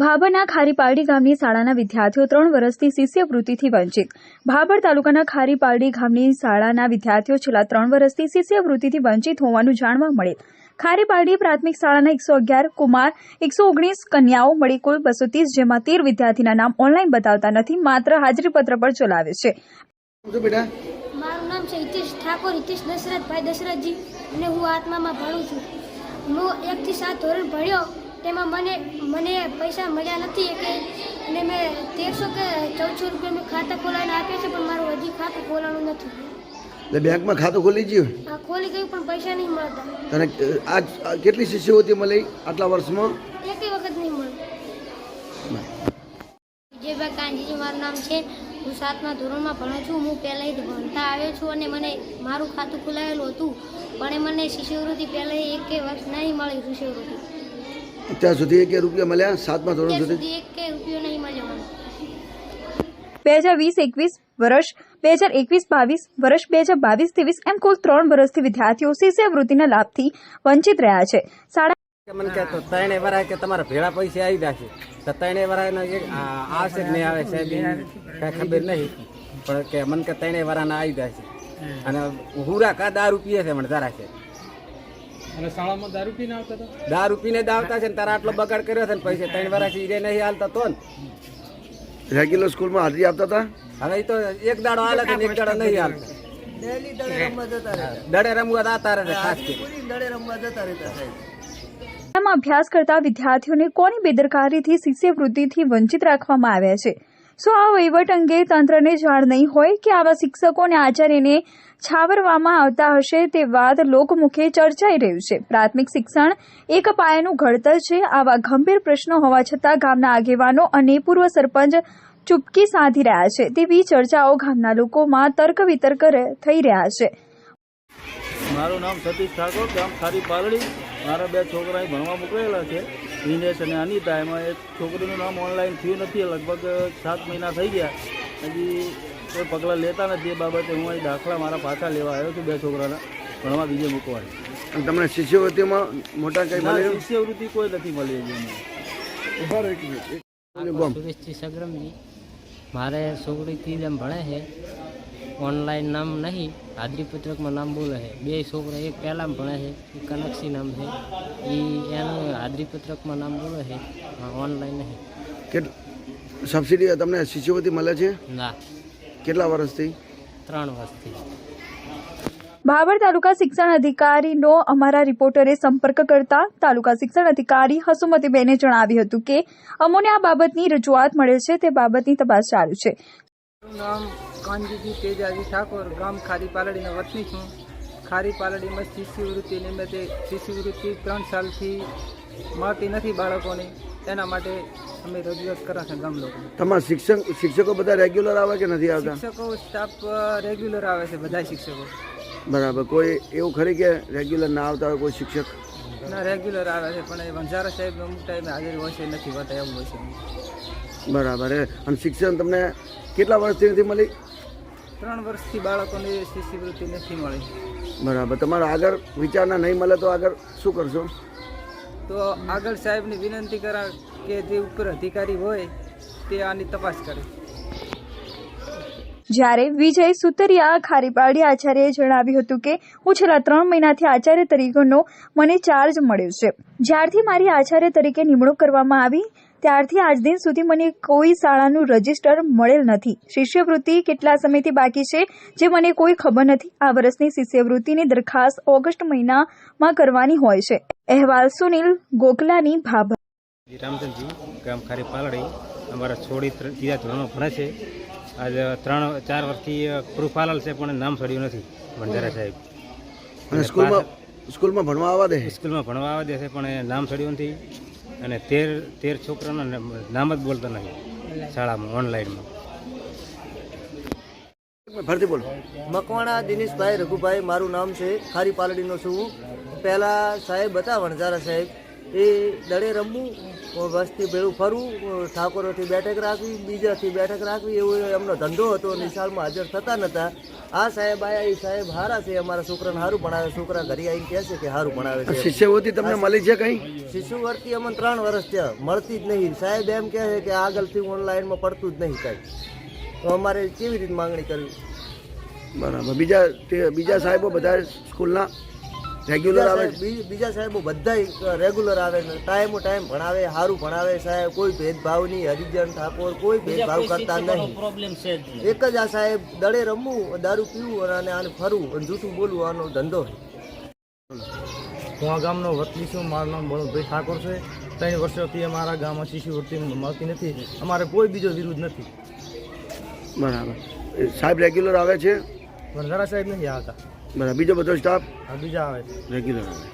ભાભરના ખારીપાલડી ગામની શાળાના વિદ્યાર્થીઓ ત્રણ વર્ષથી શિષ્યવૃત્તિથી વંચિત. ભાભર તાલુકાના ખારીપાલડી ગામની શાળાના વિદ્યાર્થીઓ છેલ્લા ત્રણ વર્ષથી શિષ્યવૃત્તિથી વંચિત હોવાનું જાણવા મળે. ખારીપાલડી પ્રાથમિક શાળાના એકસો અગિયાર કુમાર એકસો ઓગણીસ કન્યાઓ મળી કુલ બસો ત્રીસ જેમાં તેર વિદ્યાર્થીના નામ ઓનલાઈન બતાવતા નથી માત્ર હાજરીપત્ર પર ચલાવે છે. મારું નામ છે હિતેશ ઠાકોર હિતેશ દશરથભાઈ દશરથજી અને હું આત્મામાં ભણું છું. હું એકથી સાત ધોરણ ભણ્યો. તેમાં મને મને પૈસા મળ્યા નથી કે અને મેં તેરસો કે ચૌદસો રૂપિયા મેં ખાતા ખોલાવીને આપ્યા છે પણ મારું હજી ખાતું ખોલાવાનું નથી. એટલે બેંકમાં ખાતું ખોલી ગયું? આ ખોલી ગયું પણ પૈસા નહીં મળતા. તને આજ આ કેટલી શિષ્યવૃત્તિ મળી આટલા વર્ષમાં? એક વખત નહીં મળે. વિજયભાઈ કાંજીજી મારું નામ છે. હું સાતમા ધોરણમાં ભણું છું. હું પહેલાંથી ભણતા આવ્યો છું અને મને મારું ખાતું ખોલાવેલું હતું પણ એ મને શિષ્યવૃત્તિ પહેલાં એકે વર્ષ નહીં મળી શિષ્યવૃત્તિ. અત્યાર સુધી એક રૂપિયા મળ્યા સાતમા ધોરણ સુધી. બે હજાર વીસ એકવીસ વર્ષ બે હજાર એકવીસ બાવીસ વર્ષ બે હજાર બાવીસ ત્રેવીસ એમ કુલ ત્રણ વર્ષથી વિદ્યાર્થીઓ શિષ્યવૃત્તિના લાભથી વંચિત રહ્યા છે. શાળા મને કહેતો તો ત્રણે વરાય કે તમારા ભેળા પૈસા આવી જશે તો ત્રણે વરાયનો એક આ આવશે કે નહીં આવે સાહેબ કાંઈ ખબર નહીં. પણ કે મને કે ત્રણે વરાના આવી જશે અને હુરા કા દારૂ પીએ છે મને જરા છે. અને શાળામાં દારૂ પીને આવતા હતા? દારૂ પીને જ આવતા છે ને તારા આટલો બગાડ કર્યો છે ને પૈસા ત્રણ વરાથી ઈરે નહીં હાલતા તો ને. રેગ્યુલર સ્કૂલમાં હાજરી આપતા હતા? હવે તો એક દાડો હાલે છે ને એક દાડો નહીં હાલતા દડે રમવા જતા રહે ખાસ કરી શાળામાં અભ્યાસ કરતા વિદ્યાર્થીઓને કોની બેદરકારીથી શિષ્યવૃત્તિથી વંચિત રાખવામાં આવ્યા છે? શું આ વહીવટ અંગે તંત્રને જાણ નહીં હોય કે આવા શિક્ષકો અને આચાર્યને છાવરવામાં આવતા હશે તે વાત લોકમુખે ચર્ચાઈ રહ્યું છે. પ્રાથમિક શિક્ષણ એક પાયાનું ઘડતર છે. આવા ગંભીર પ્રશ્નો હોવા છતાં ગામના આગેવાનો અને પૂર્વ સરપંચ ચૂપકી સાધી રહ્યા છે. તેવી ચર્ચાઓ ગામના લોકોમાં તર્ક વિતર્ક થઈ રહ્યા છે. મારું નામ સતીશ ઠાકોર, ગામ ખારી પાલડી. મારા બે છોકરા ભણવા મોકલેલા છે. દિનેશ અને અનિતા. એમાં એક છોકરીનું નામ ઓનલાઈન થયું નથી. લગભગ સાત મહિના થઈ ગયા. હજી કોઈ પગલાં લેતા નથી એ બાબતે હું અહીં દાખલા મારા પાછા લેવા આવ્યો છું બે છોકરાના ભણવા બીજે મૂકવા અને તમને શિષ્યવૃત્તિમાં મોટા કંઈ ના, શિષ્યવૃત્તિ કોઈ નથી મળી સંગ્રમી સગ્રમજી મારે છોકરીથી જેમ ભણે છે ઓનલાઈન નામ નહીં હાજરી પત્રકમાં નામ બોલે છે. બે છોકરા એક પહેલાં ભણે છે એ કનકસી નામ છે. એ એનું હાજરી પત્રકમાં નામ બોલે છે ઓનલાઈન નહીં. સબસિડી તમને શિષ્યવૃત્તિ મળે છે? ના. કેટલા વર્ષથી? ત્રણ વર્ષથી. ભાભર તાલુકા શિક્ષણ અધિકારીનો અમારા રિપોર્ટરે સંપર્ક કરતા તાલુકા શિક્ષણ અધિકારી હસુમતીબેને જણાવ્યું હતું કે અમોને આ બાબતની રજૂઆત મળે છે તે બાબતની તપાસ ચાલુ છે. નામ કાનજીજી તેજાજી ઠાકોર ગામ ખારી પાલડીના વતની છું. ખારી પાલડીમાં શિષ્યવૃત્તિ નિમિત્તે શિષ્યવૃત્તિ ત્રણ સાલથી મળતી નથી બાળકોને. એના માટે અમે રજૂઆત કરા છે ગામ લોકો તમારા શિક્ષક શિક્ષકો બધા રેગ્યુલર આવે કે નથી આવતા? શિક્ષકો સ્ટાફ રેગ્યુલર આવે છે બધા શિક્ષકો. બરાબર. કોઈ એવું ખરી કે રેગ્યુલર ના આવતા હોય કોઈ શિક્ષક? ના રેગ્યુલર આવે છે પણ એ વંજારા સાહેબ અમુક ટાઈમે હાજર હોય છે નથી હોતા એવું હોય છે. બરાબર. અને શિક્ષણ તમને કેટલા વર્ષથી નથી મળી? ત્રણ વર્ષથી બાળકોને શિષ્યવૃત્તિ નથી મળી. બરાબર. તમારા આગળ વિચારના નહીં મળે તો આગળ શું કરશો? તો આગળ સાહેબની વિનંતી કરા કે જે ઉપર અધિકારી હોય તે આની તપાસ કરે. જ્યારે વિજય સુતરિયા ખારીપાડી આચાર્યએ જણાવ્યું હતું કે, હું છેલ્લા ત્રણ મહિનાથી આચાર્ય તરીકેનો મને ચાર્જ મળ્યો છે. જ્યારથી મારી આચાર્ય તરીકે નિમણૂક કરવામાં આવી ત્યારથી આજ દિન સુધી મને કોઈ શાળાનું રજિસ્ટર મળેલ નથી. શિષ્યવૃત્તિ કેટલા સમયથી બાકી છે જે મને કોઈ ખબર નથી આ વર્ષની શિષ્યવૃત્તિની દરખાસ્ત ઓગસ્ટ મહિનામાં કરવાની હોય છે. અહેવાલ સુનિલ ગોકલાની ભાભા. રામચંદજી ગામ ખારી પાલડી અમારા છોડી ત્રીજા ધોરણમાં ભણે છે. આજે ત્રણ ચાર વર્ષથી પ્રૂફ આલેલ છે પણ નામ સડ્યું નથી ભંડારા સાહેબ. સ્કૂલમાં સ્કૂલમાં ભણવા આવવા દે સ્કૂલમાં ભણવા આવે છે પણ નામ સડ્યું નથી. અને તેર તેર છોકરાના નામ નામ જ બોલતા નથી શાળામાં ઓનલાઈનમાં. ફરતી બોલો. મકવાણા દિનેશભાઈ રઘુભાઈ મારું નામ છે ખારી પાલડીનો છું. પહેલાં સાહેબ હતા વણઝારા સાહેબ. એ દડે રમવું વસ્તી ભેળું ફરવું ઠાકોરોથી બેઠક રાખવી બીજાથી બેઠક રાખવી એવો એમનો ધંધો હતો નિશાળમાં હાજર થતા નહોતા આ સાહેબ આયા એ સાહેબ હારા છે અમારા છોકરાને સારું ભણાવે છોકરા ઘરે આવીને કહે છે કે સારું ભણાવે છે. શિષ્યવૃત્તિ તમને મળી છે કઈ? શિષ્યવૃત્તિ અમને ત્રણ વર્ષ થયા મળતી જ નહીં. સાહેબ એમ કહે છે કે આગળથી ઓનલાઈનમાં પડતું જ નહીં કાંઈ. તો અમારે કેવી રીતે માંગણી કરવી? બરાબર. બીજા તે- બીજા સાહેબો બધા સ્કૂલના? રેગ્યુલર આવે બી- બીજા સાહેબો બધા રેગ્યુલર આવે ને ટાઈમો ટાઈમ ભણાવે સારું ભણાવે સાહેબ કોઈ ભેદભાવ નહીં હરિજન ઠાકોર કોઈ ભેદભાવ કરતા નહીં. એક જ આ સાહેબ દડે રમવું દારૂ પીવું અને આને ફરવું અને જૂઠું બોલવું આનો ધંધો છે. હું આ ગામનો વતની છું મારું નામ બળવંતભાઈ ઠાકોર છે. ત્રણ વર્ષોથી અમારા ગામમાં શિષ્યવૃત્તિ મળતી નથી. અમારે કોઈ બીજો વિરુદ્ધ નથી. બરાબર. સાહેબ રેગ્યુલર આવે છે? પણ જરા સાહેબ નથી આવતા. બરાબર બીજો બધો સ્ટાફ બીજા આવે. રેગ્યુલર આવે.